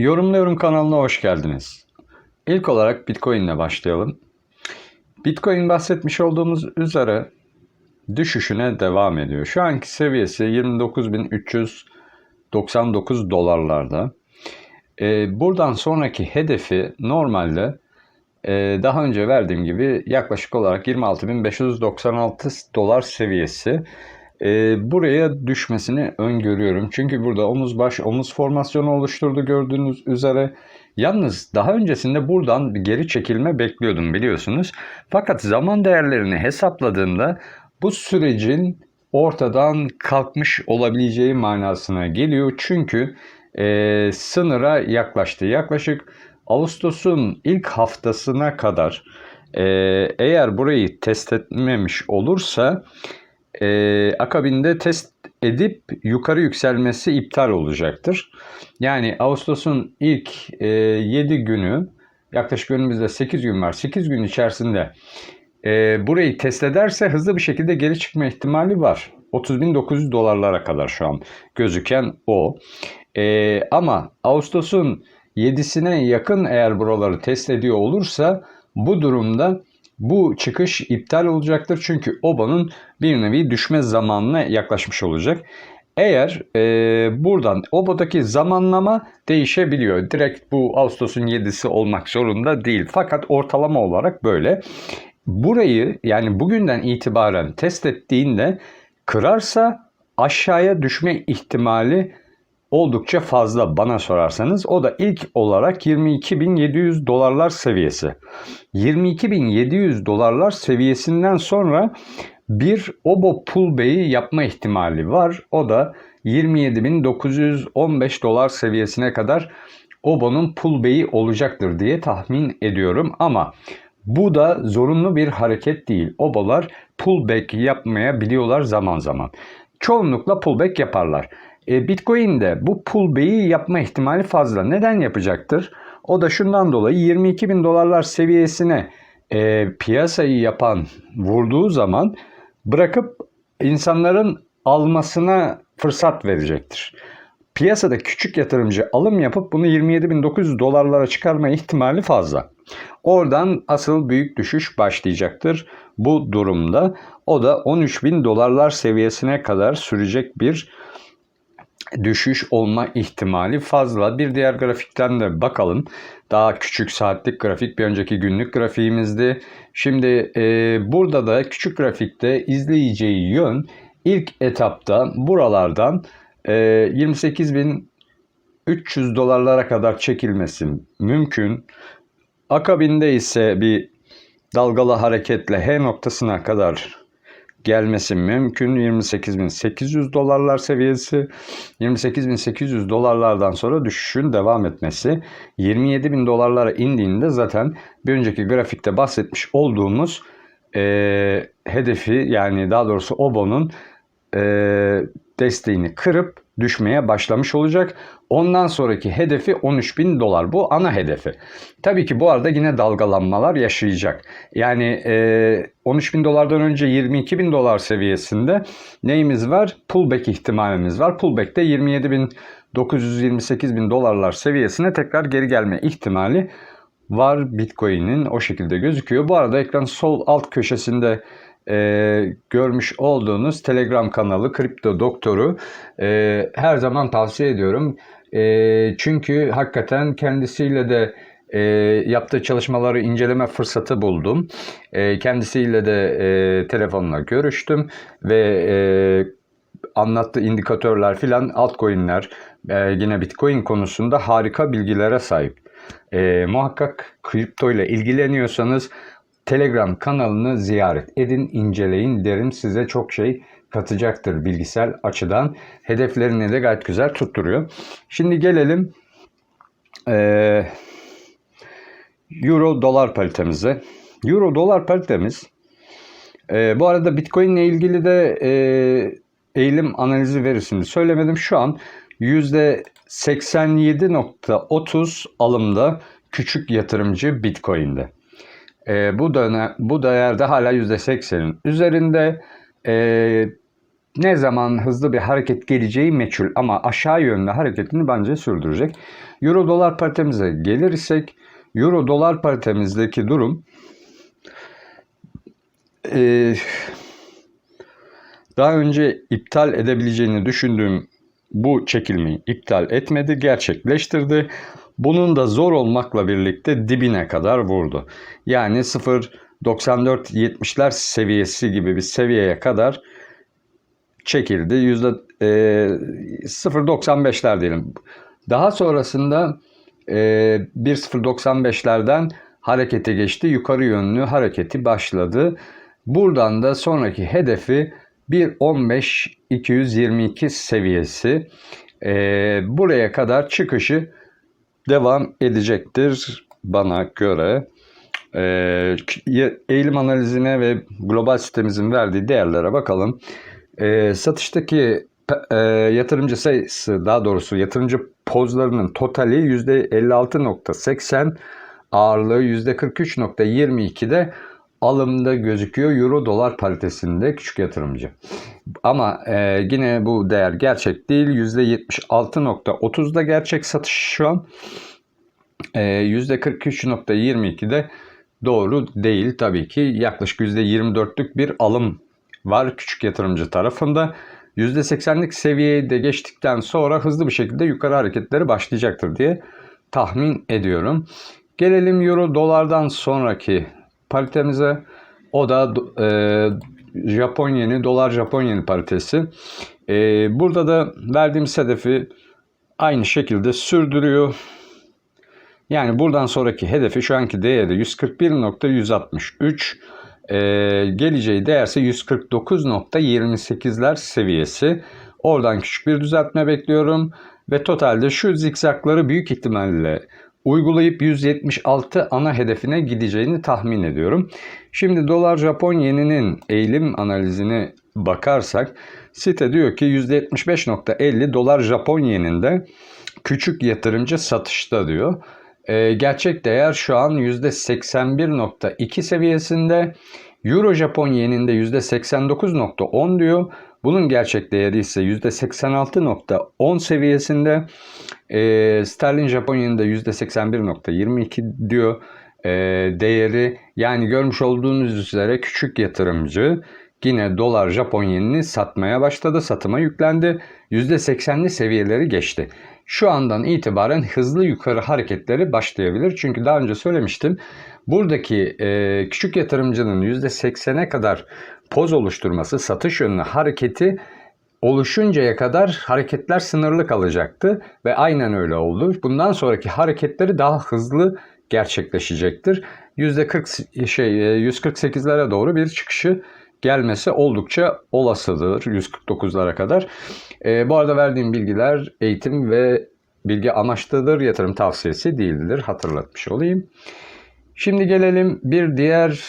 Yorumluyorum kanalına hoş geldiniz. İlk olarak Bitcoin ile başlayalım. Bitcoin bahsetmiş olduğumuz üzere düşüşüne devam ediyor. Şu anki seviyesi 29.399 dolarlarda. Ee, buradan sonraki hedefi normalde e, daha önce verdiğim gibi yaklaşık olarak 26.596 dolar seviyesi. Ee, buraya düşmesini öngörüyorum. Çünkü burada omuz baş omuz formasyonu oluşturdu gördüğünüz üzere. Yalnız daha öncesinde buradan geri çekilme bekliyordum biliyorsunuz. Fakat zaman değerlerini hesapladığımda bu sürecin ortadan kalkmış olabileceği manasına geliyor. Çünkü e, sınıra yaklaştı. Yaklaşık Ağustos'un ilk haftasına kadar e, eğer burayı test etmemiş olursa e, akabinde test edip yukarı yükselmesi iptal olacaktır. Yani Ağustos'un ilk e, 7 günü yaklaşık önümüzde 8 gün var. 8 gün içerisinde e, burayı test ederse hızlı bir şekilde geri çıkma ihtimali var. 30.900 dolarlara kadar şu an gözüken o. E, ama Ağustos'un 7'sine yakın eğer buraları test ediyor olursa bu durumda bu çıkış iptal olacaktır. Çünkü obanın bir nevi düşme zamanına yaklaşmış olacak. Eğer e, buradan obadaki zamanlama değişebiliyor. Direkt bu Ağustos'un 7'si olmak zorunda değil. Fakat ortalama olarak böyle. Burayı yani bugünden itibaren test ettiğinde kırarsa aşağıya düşme ihtimali oldukça fazla bana sorarsanız. O da ilk olarak 22.700 dolarlar seviyesi. 22.700 dolarlar seviyesinden sonra bir obo pullback'i yapma ihtimali var. O da 27.915 dolar seviyesine kadar obonun pullback'i olacaktır diye tahmin ediyorum. Ama bu da zorunlu bir hareket değil. Obolar pullback yapmaya biliyorlar zaman zaman. Çoğunlukla pullback yaparlar. E, Bitcoin'de bu pullback'i yapma ihtimali fazla. Neden yapacaktır? O da şundan dolayı 22 bin dolarlar seviyesine e, piyasayı yapan vurduğu zaman bırakıp insanların almasına fırsat verecektir. Piyasada küçük yatırımcı alım yapıp bunu 27.900 dolarlara çıkarma ihtimali fazla. Oradan asıl büyük düşüş başlayacaktır bu durumda. O da 13.000 dolarlar seviyesine kadar sürecek bir düşüş olma ihtimali fazla. Bir diğer grafikten de bakalım. Daha küçük saatlik grafik bir önceki günlük grafiğimizdi. Şimdi e, burada da küçük grafikte izleyeceği yön ilk etapta buralardan e, 28.300 dolarlara kadar çekilmesi mümkün. Akabinde ise bir dalgalı hareketle H noktasına kadar gelmesi mümkün. 28.800 dolarlar seviyesi. 28.800 dolarlardan sonra düşüşün devam etmesi. 27.000 dolarlara indiğinde zaten bir önceki grafikte bahsetmiş olduğumuz e, hedefi yani daha doğrusu OBO'nun e, desteğini kırıp düşmeye başlamış olacak. Ondan sonraki hedefi 13 bin dolar. Bu ana hedefi. Tabii ki bu arada yine dalgalanmalar yaşayacak. Yani e, 13 bin dolardan önce 22 bin dolar seviyesinde neyimiz var? Pullback ihtimalimiz var. Pullback'te 27 bin 928 bin dolarlar seviyesine tekrar geri gelme ihtimali var Bitcoin'in o şekilde gözüküyor. Bu arada ekran sol alt köşesinde e, görmüş olduğunuz Telegram kanalı Kripto Doktoru e, her zaman tavsiye ediyorum. E, çünkü hakikaten kendisiyle de e, yaptığı çalışmaları inceleme fırsatı buldum. E, kendisiyle de e, telefonla görüştüm ve e, anlattığı indikatörler filan altcoin'ler e, yine Bitcoin konusunda harika bilgilere sahip. E, muhakkak kripto ile ilgileniyorsanız Telegram kanalını ziyaret edin, inceleyin derim. Size çok şey katacaktır bilgisel açıdan. Hedeflerini de gayet güzel tutturuyor. Şimdi gelelim e, Euro dolar paritemize. Euro dolar paritemiz e, bu arada Bitcoin ile ilgili de e, eğilim analizi verisini söylemedim. Şu an %87.30 alımda küçük yatırımcı Bitcoin'de. E, bu dönem bu değerde hala %80'in üzerinde. E, ne zaman hızlı bir hareket geleceği meçhul ama aşağı yönlü hareketini bence sürdürecek. Euro dolar paritemize gelirsek Euro dolar paritemizdeki durum e, daha önce iptal edebileceğini düşündüğüm bu çekilmeyi iptal etmedi, gerçekleştirdi. Bunun da zor olmakla birlikte dibine kadar vurdu. Yani 0.94-70'ler seviyesi gibi bir seviyeye kadar çekildi. Yüzde e, 0.95'ler diyelim. Daha sonrasında e, 1.095'lerden harekete geçti. Yukarı yönlü hareketi başladı. Buradan da sonraki hedefi 1.15-222 seviyesi. E, buraya kadar çıkışı devam edecektir bana göre. E, eğilim analizine ve global sitemizin verdiği değerlere bakalım. E, satıştaki e, yatırımcı sayısı daha doğrusu yatırımcı pozlarının totali %56.80 ağırlığı %43.22'de alımda gözüküyor euro dolar paritesinde küçük yatırımcı. Ama e, yine bu değer gerçek değil. %76.30'da gerçek satış şu an. E, %43.22'de doğru değil tabii ki. Yaklaşık %24'lük bir alım var küçük yatırımcı tarafında. %80'lik seviyeyi de geçtikten sonra hızlı bir şekilde yukarı hareketleri başlayacaktır diye tahmin ediyorum. Gelelim euro dolardan sonraki paritemize. O da e, Japon yeni, dolar Japon yeni paritesi. E, burada da verdiğimiz hedefi aynı şekilde sürdürüyor. Yani buradan sonraki hedefi şu anki değeri 141.163. E, geleceği değerse 149.28'ler seviyesi. Oradan küçük bir düzeltme bekliyorum. Ve totalde şu zikzakları büyük ihtimalle uygulayıp 176 ana hedefine gideceğini tahmin ediyorum. Şimdi dolar Japon yeninin eğilim analizine bakarsak site diyor ki %75.50 dolar Japon yeninde küçük yatırımcı satışta diyor. E, gerçek değer şu an %81.2 seviyesinde. Euro Japon yeninde %89.10 diyor. Bunun gerçek değeri ise %86.10 seviyesinde. E, sterlin Japon yeninde %81.22 diyor e, değeri. Yani görmüş olduğunuz üzere küçük yatırımcı yine dolar Japon yenini satmaya başladı. Satıma yüklendi. %80'li seviyeleri geçti. Şu andan itibaren hızlı yukarı hareketleri başlayabilir. Çünkü daha önce söylemiştim. Buradaki e, küçük yatırımcının %80'e kadar poz oluşturması, satış yönlü hareketi oluşuncaya kadar hareketler sınırlı kalacaktı ve aynen öyle oldu. Bundan sonraki hareketleri daha hızlı gerçekleşecektir. %40 şey 148'lere doğru bir çıkışı gelmesi oldukça olasıdır 149'lara kadar. E, bu arada verdiğim bilgiler eğitim ve bilgi amaçlıdır, yatırım tavsiyesi değildir. Hatırlatmış olayım. Şimdi gelelim bir diğer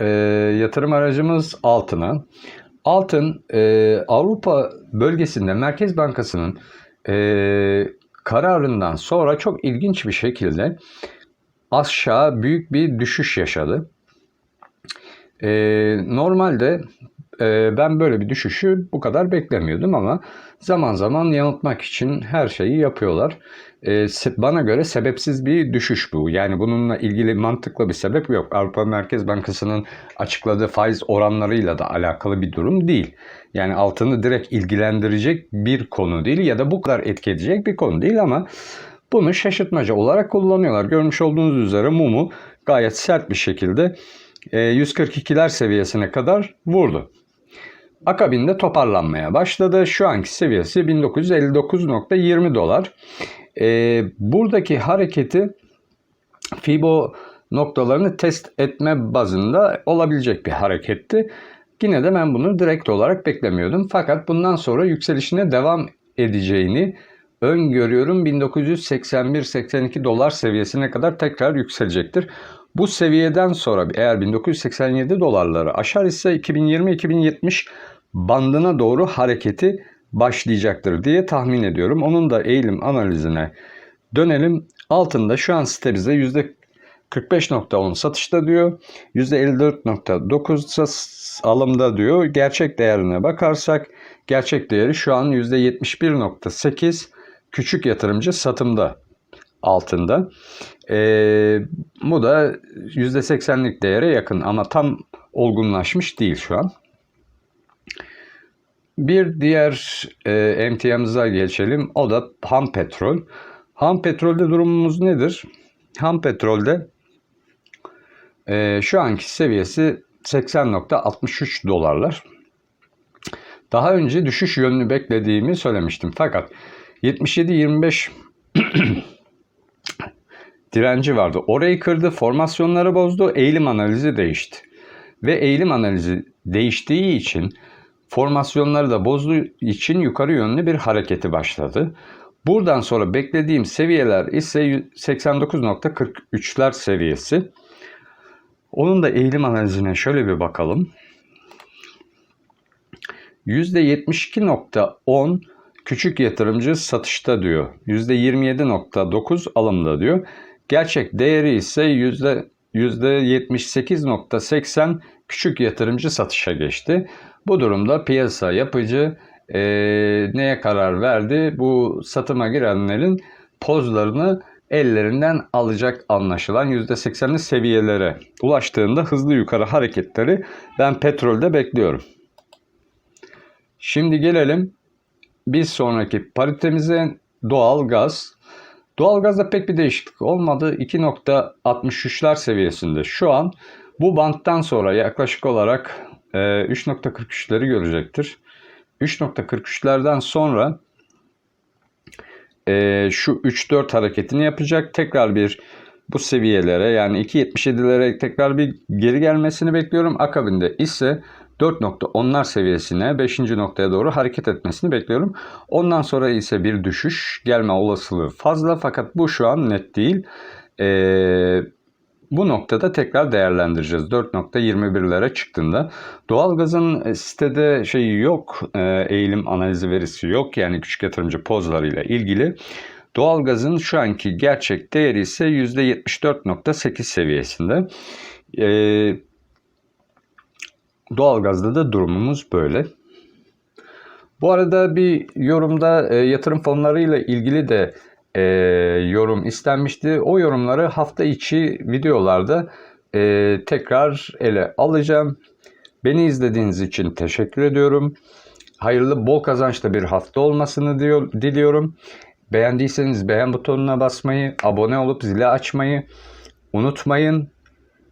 e, yatırım aracımız altına. Altın e, Avrupa bölgesinde Merkez Bankası'nın e, kararından sonra çok ilginç bir şekilde aşağı büyük bir düşüş yaşadı. E, normalde e, ben böyle bir düşüşü bu kadar beklemiyordum ama zaman zaman yanıltmak için her şeyi yapıyorlar. E, bana göre sebepsiz bir düşüş bu. Yani bununla ilgili mantıklı bir sebep yok. Avrupa Merkez Bankası'nın açıkladığı faiz oranlarıyla da alakalı bir durum değil. Yani altını direkt ilgilendirecek bir konu değil ya da bu kadar etki edecek bir konu değil ama bunu şaşırtmaca olarak kullanıyorlar. Görmüş olduğunuz üzere mumu gayet sert bir şekilde 142'ler e, seviyesine kadar vurdu. Akabinde toparlanmaya başladı. Şu anki seviyesi 1959.20 dolar. E, buradaki hareketi Fibo noktalarını test etme bazında olabilecek bir hareketti. Yine de ben bunu direkt olarak beklemiyordum. Fakat bundan sonra yükselişine devam edeceğini öngörüyorum. 1981-82 dolar seviyesine kadar tekrar yükselecektir. Bu seviyeden sonra eğer 1987 dolarları aşar ise 2020-2070 bandına doğru hareketi başlayacaktır diye tahmin ediyorum. Onun da eğilim analizine dönelim. Altında şu an sitemizde 45.10 satışta diyor. %54.9 sa- alımda diyor. Gerçek değerine bakarsak gerçek değeri şu an %71.8 küçük yatırımcı satımda altında. Ee, bu da %80'lik değere yakın ama tam olgunlaşmış değil şu an. Bir diğer e, emtiamıza geçelim. O da ham petrol. Ham petrolde durumumuz nedir? Ham petrolde e, şu anki seviyesi 80.63 dolarlar. Daha önce düşüş yönünü beklediğimi söylemiştim. Fakat 77-25 direnci vardı. Orayı kırdı, formasyonları bozdu, eğilim analizi değişti. Ve eğilim analizi değiştiği için formasyonları da bozduğu için yukarı yönlü bir hareketi başladı. Buradan sonra beklediğim seviyeler ise 89.43'ler seviyesi. Onun da eğilim analizine şöyle bir bakalım. %72.10 küçük yatırımcı satışta diyor. %27.9 alımda diyor. Gerçek değeri ise yüzde 78.80 küçük yatırımcı satışa geçti. Bu durumda piyasa yapıcı e, neye karar verdi? Bu satıma girenlerin pozlarını ellerinden alacak anlaşılan %80'li seviyelere ulaştığında hızlı yukarı hareketleri ben petrolde bekliyorum. Şimdi gelelim bir sonraki paritemize doğal gaz. Doğalgazda pek bir değişiklik olmadı. 2.63'ler seviyesinde. Şu an bu banttan sonra yaklaşık olarak e, 3.43'leri görecektir. 3.43'lerden sonra e, şu 3-4 hareketini yapacak. Tekrar bir bu seviyelere yani 2.77'lere tekrar bir geri gelmesini bekliyorum. Akabinde ise 4.10'lar seviyesine 5. noktaya doğru hareket etmesini bekliyorum. Ondan sonra ise bir düşüş gelme olasılığı fazla fakat bu şu an net değil. Ee, bu noktada tekrar değerlendireceğiz. 4.21'lere çıktığında. Doğalgazın sitede şeyi yok, e, eğilim analizi verisi yok. Yani küçük yatırımcı pozlarıyla ilgili. Doğalgazın şu anki gerçek değeri ise %74.8 seviyesinde. Ee, Doğalgazda da durumumuz böyle. Bu arada bir yorumda e, yatırım fonlarıyla ilgili de e, yorum istenmişti. O yorumları hafta içi videolarda e, tekrar ele alacağım. Beni izlediğiniz için teşekkür ediyorum. Hayırlı, bol kazançlı bir hafta olmasını diyor, diliyorum. Beğendiyseniz beğen butonuna basmayı, abone olup zili açmayı unutmayın.